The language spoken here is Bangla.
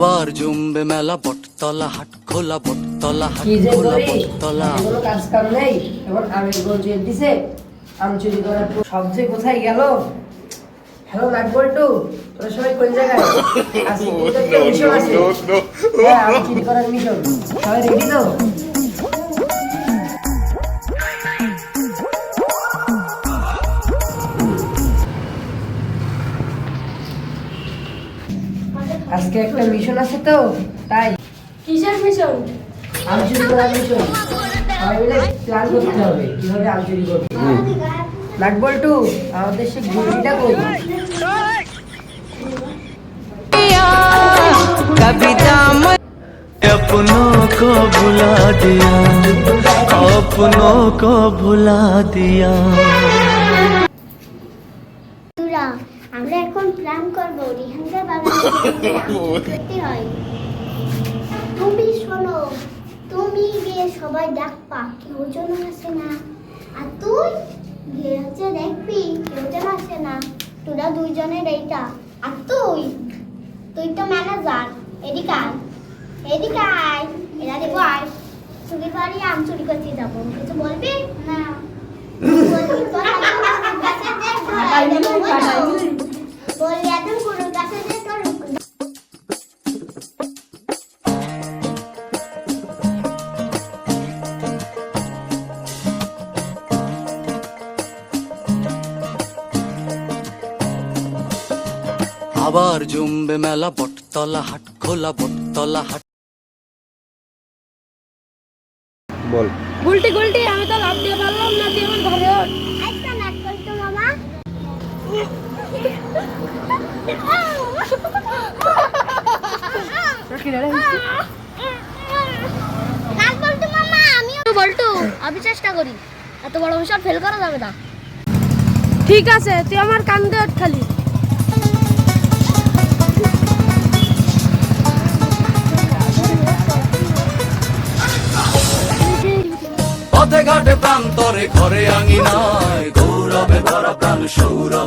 আবার জমবে মেলা বটতলা হাট খোলা বটতলা হাট খোলা বটতলা। কোনো কাজ কাম নেই। এবার আমের গঞ্জে দিছে। আম চুরি করার সবচেয়ে কোথায় গেল? হ্যালো নাট বল্টু তোরা সবাই কোন জায়গায়? আজকে মিশন আছে। হ্যাঁ আম চুরি করার মিশন। সবাই রেডি তো? আজকে একটা মিশন আছে তো তাই কিসের মিশন আম চুরি করার মিশন সবাই মিলে প্ল্যান করতে হবে কিভাবে আম চুরি করবে নাট বল্টু আমাদের সে গুলিটা কই अपनों को भुला दिया अपनों को भुला दिया বন্ধুরা আমরা এখন প্ল্যান করব বাগানে করতে হয়? তুমি শোনো তুমি গিয়ে সবাই ডাকবা কেউ যেন আসে না। আর তুই গিয়ে হচ্ছে দেখবি কেউ যেন আসে না। তোরা দুইজনের এইটা। আর তুই তুই তো ম্যানেজার এদিকে আয় এদিকে আয়। এরা দেবো আয়। চুরি বাড়ি আম চুরি করতে যাব। কিছু বলবি? না। আবার জমবে মেলা বটতলা হাট খোলা বটতলা হাট। বল। গুলটি গুলটি আমি তো লাভ দিয়ে পারলাম না তুই আমার ঘরে ওঠ। একটা নাট করতো বলতো আমি চেষ্টা করি। এত বড় ফেল করা যাবে না। ঠিক আছে তুই আমার কান্দে ওঠ খালি। ঘাটে প্রান্তরে ঘরে আঙিনায় গৌরবে ভরা প্রাণ সৌরভে